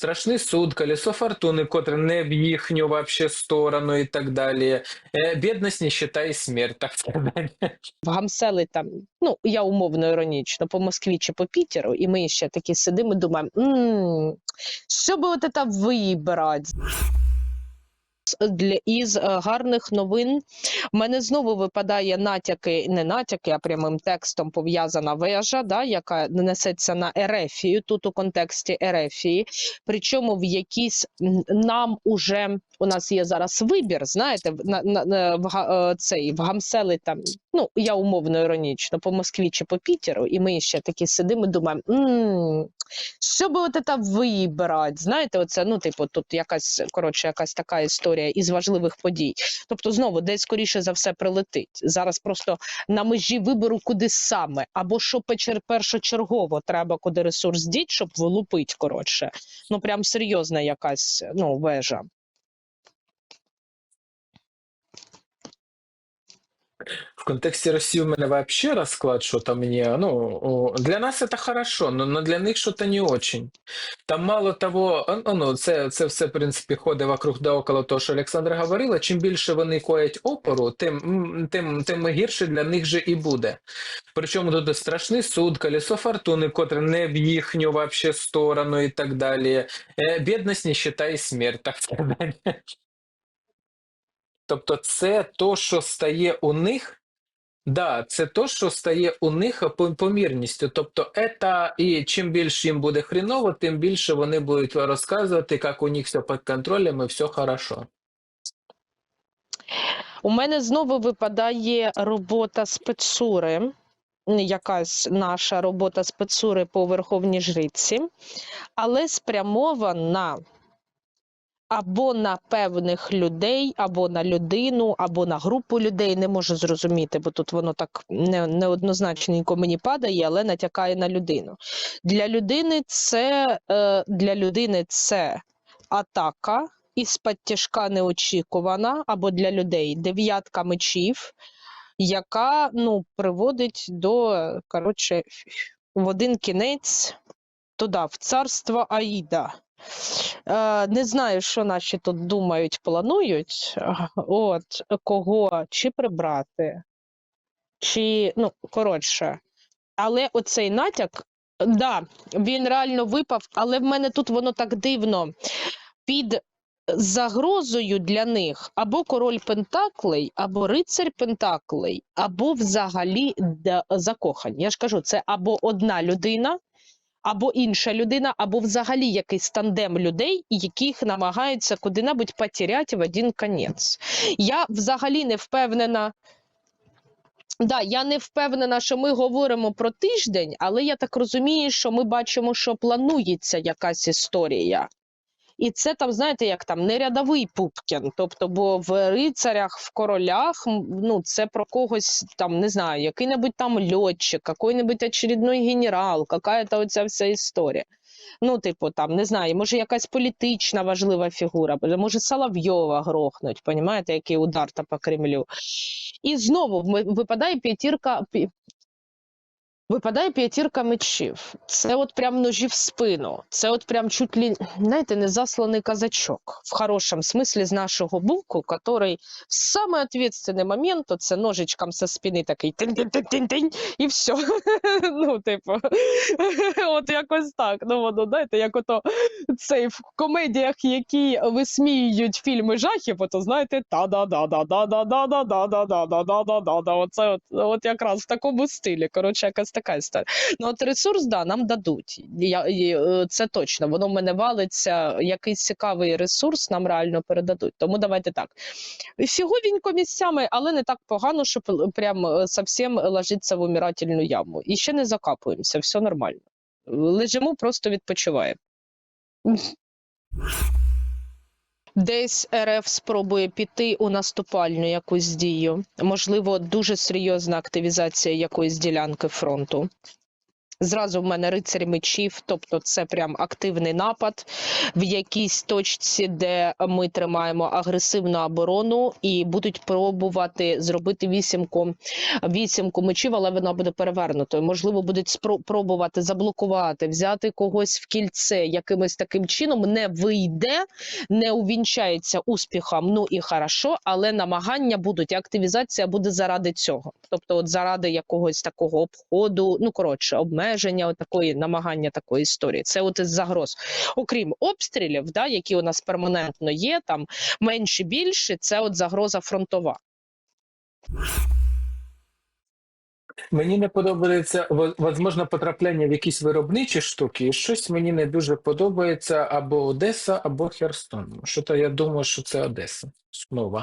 страшний суд, колесо фортуни, котре не в їхню вообще сторону і так далі. Е, Бідність, нищета і смерть, так сказати. гамсели там, ну я умовно іронічно, по Москві чи по Пітеру, і ми ще такі сидимо, думаємо, що би от це вибрати? Для із е, гарних новин в мене знову випадає натяки, не натяки, а прямим текстом пов'язана вежа, да, яка несеться на Ерефію, тут у контексті Ерефії. Причому в якійсь нам уже у нас є зараз вибір, знаєте, на, на, на в, е, цей в гамсели там, ну я умовно іронічно, по Москві чи по Пітеру, і ми ще такі сидимо, думаємо, «М, що би от це вибрати? Знаєте, оце ну, типу, тут якась коротше, якась така історія із важливих подій. Тобто, знову десь скоріше за все прилетить. Зараз просто на межі вибору, куди саме, або що першочергово треба куди ресурс діть, щоб вилупить. Коротше, ну прям серйозна якась ну вежа. В контексте России у меня вообще расклад что-то мне, ну, для нас это хорошо, но для них что-то не очень. Там мало того, ну, ну, це, це все, в принципі, ходить вокруг да около того, що Олександра говорила, чим більше вони коять опору, тим, тим, тим гірше для них же і буде. Причому тут страшний суд, колесо фортуни, котре не в їхню вообще сторону і так далі. Е, Бідність, нищета і смерть, так сказати. Тобто це то, що стає у них Да, це то, що стає у них помірністю. Тобто, это, і чим більше їм буде хріново, тим більше вони будуть розказувати, як у них все під контролем і все хорошо. У мене знову випадає робота спецури, якась наша робота спецури по Верховній Жриці, але спрямована або на певних людей, або на людину, або на групу людей. Не можу зрозуміти, бо тут воно так не, неоднозначненько мені падає, але натякає на людину. Для людини це, е, для людини це атака із-під неочікувана, або для людей дев'ятка мечів, яка ну, приводить до коротше, в один кінець туди, в царство Аїда. Е, не знаю, що наші тут думають, планують. От кого чи прибрати, чи ну коротше. Але оцей натяк, да, він реально випав, але в мене тут воно так дивно. Під загрозою для них або король Пентаклей, або рицарь Пентаклей, або взагалі закохані. Я ж кажу, це або одна людина, або інша людина, або взагалі якийсь тандем людей, яких намагаються куди-небудь потеряти в один конець. Я взагалі не впевнена. Да, я не впевнена, що ми говоримо про тиждень, але я так розумію, що ми бачимо, що планується якась історія. І це там, знаєте, як там не рядовий Пупкін. Тобто, бо в рицарях, в королях, ну це про когось там, не знаю, який-небудь там льотчик, який-небудь очередной генерал, какая-то оця вся історія. Ну, типу, там, не знаю, може якась політична важлива фігура, може Соловйова грохнуть, понімаєте, який удар та по Кремлю. І знову випадає п'ятірка. Випадає п'ятірка мечів. Це от прям ножі в спину. Це от прям чуть ли, знаєте, не засланий казачок. В хорошому смислі з нашого боку, який в самий ответственний момент, це ножичком со спини такий тинь-тинь-тинь-тинь, і все. Ну, типу, от якось так. Ну, воно, знаєте, як ото цей в комедіях, які висміюють фільми жахів, ото знаєте, та да да да да да да да да да да да да да да да Оце от якраз в такому стилі. Коротше, якась така історія. Ну от ресурс, да, нам дадуть. Я, е, це точно. Воно в мене валиться. Якийсь цікавий ресурс нам реально передадуть. Тому давайте так. Фіговенько місцями, але не так погано, щоб л- прям е, совсем ложиться в умирательну яму. І ще не закапуємося, все нормально. Лежимо, просто відпочиваємо. Десь РФ спробує піти у наступальну якусь дію. Можливо, дуже серйозна активізація якоїсь ділянки фронту. Зразу в мене рицарі мечів, тобто це прям активний напад в якійсь точці, де ми тримаємо агресивну оборону, і будуть пробувати зробити вісімку, вісімку мечів, але вона буде перевернутою. Можливо, будуть спро- пробувати заблокувати, взяти когось в кільце якимось таким чином. Не вийде, не увінчається успіхом. Ну і хорошо, але намагання будуть. і Активізація буде заради цього, тобто, от заради якогось такого обходу, ну коротше, обмеження, от такої намагання такої історії. Це от із загроз, окрім обстрілів, да, які у нас перманентно є, там менше більше. Це от загроза фронтова. Мені не подобається, во- возможно, потрапляння в якісь виробничі штуки, і щось мені не дуже подобається або Одеса, або Херсон. Що то я думаю, що це Одеса. Знову.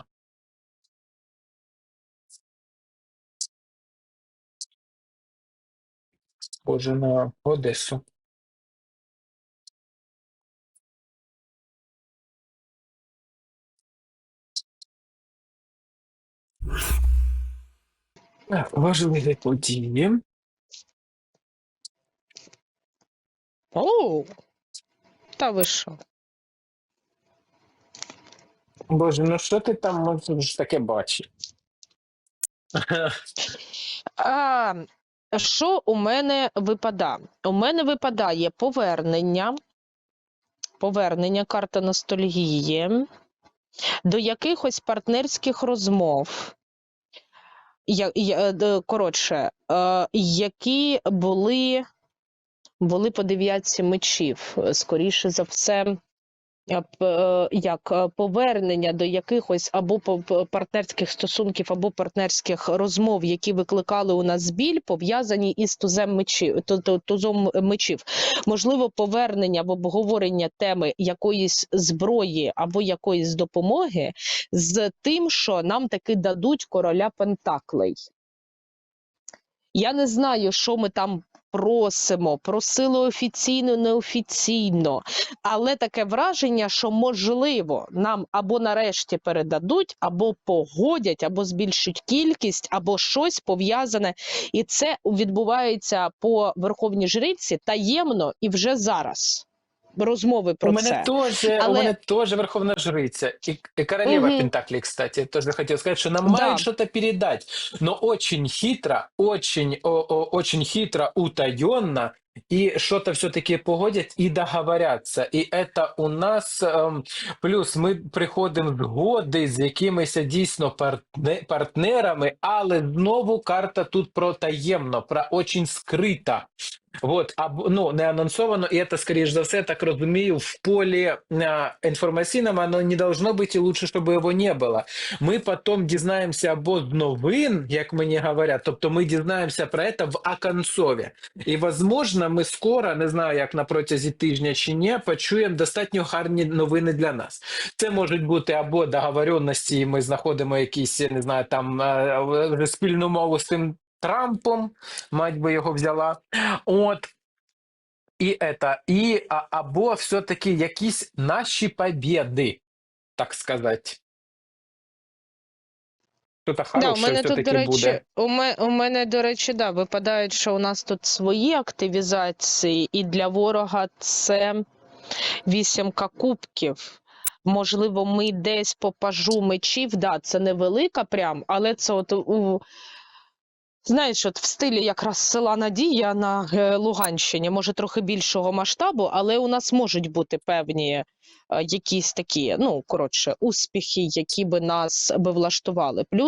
Схоже на Одесу. Важливі події. Оу, та ви що? Боже, ну що ти там можеш таке бачити? А, що у мене випадає? У мене випадає повернення, повернення карта ностальгії до якихось партнерських розмов. Я, коротше, е, які були, були по дев'ятці мечів. Е, Скоріше за все, е, е, як е, повернення до якихось або партнерських стосунків, або партнерських розмов, які викликали у нас біль, пов'язані із тузем мечів, ту- ту- тузом мечів. Можливо, повернення в обговорення теми якоїсь зброї або якоїсь допомоги з тим, що нам таки дадуть короля Пентаклей. Я не знаю, що ми там просимо, просили офіційно, неофіційно, але таке враження, що можливо нам або нарешті передадуть, або погодять, або збільшать кількість, або щось пов'язане. І це відбувається по верховній жриці таємно і вже зараз. Розмови про у мене це. теж, у мене теж Верховна Жриця. И, и королева Мгм. Пентаклей, кстати, тоже хотел сказать, что нам Да. мают что-то передать, но очень хитро, очень, о, о, очень хитро, утаенно, и что-то все-таки погодять и договорятся. И это у нас ем, плюс ми приходимо згоди з якимись дійсно партне, партнерами, але знову карта тут про таємно, про очень скрита. Вот, або ну не анонсовано, і це, скоріш за все, так розумію, в полі інформаційному воно не должно бути, і лучше, щоб його не було. Ми потім дізнаємося або з новин, як мені говорять, тобто ми дізнаємося про це в оконцові. І, возможно, ми скоро, не знаю, як на протязі тижня чи ні, почуємо достатньо гарні новини для нас. Це можуть бути або договоренності, і ми знаходимо якісь, не знаю, там е, спільну мову з тим Трампом, мать би його взяла. От. І это, і а, або все-таки якісь наші побєди, так сказати. Що-то Да, у мене тут, до речі, буде. у мене, у мене, до речі, да, випадають, що у нас тут свої активізації, і для ворога це вісімка кубків. Можливо, ми десь по пажу мечів, да, це невелика прям, але це от у. Знаєш, от в стилі якраз села Надія на е, Луганщині, може трохи більшого масштабу, але у нас можуть бути певні е, якісь такі, ну коротше, успіхи, які би нас би влаштували. Плюс